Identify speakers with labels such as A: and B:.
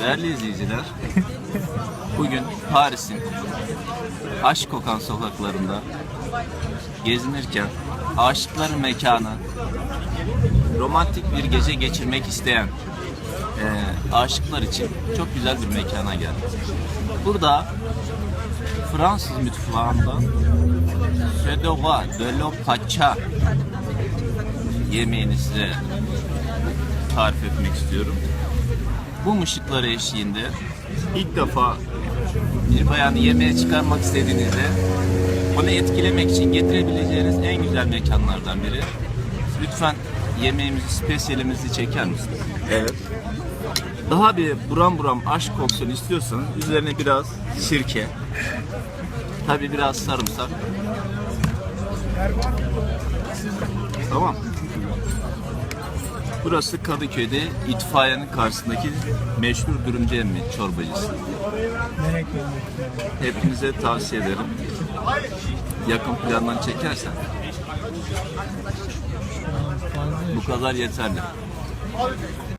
A: Değerli izleyiciler, bugün Paris'in aşk kokan sokaklarında gezinirken aşıkların mekanı, romantik bir gece geçirmek isteyen eee, aşıklar için çok güzel bir mekana geldik. Burada Fransız mutfağından Sedova de la Pacha yemeğini size tarif etmek istiyorum. Bu mışıkları eşliğinde ilk defa bir bayanı yemeğe çıkarmak istediğinizde onu etkilemek için getirebileceğiniz en güzel mekanlardan biri. Lütfen yemeğimizi, spesiyelimizi çeker misiniz? Evet. Daha bir buram buram aşk koksun istiyorsanız üzerine biraz sirke, tabi biraz sarımsak. Tamam. Burası Kadıköy'de itfaiyenin karşısındaki meşhur dürümcü emmi çorbacısı. Hepinize tavsiye ederim. Yakın plandan çekersen bu kadar yeterli.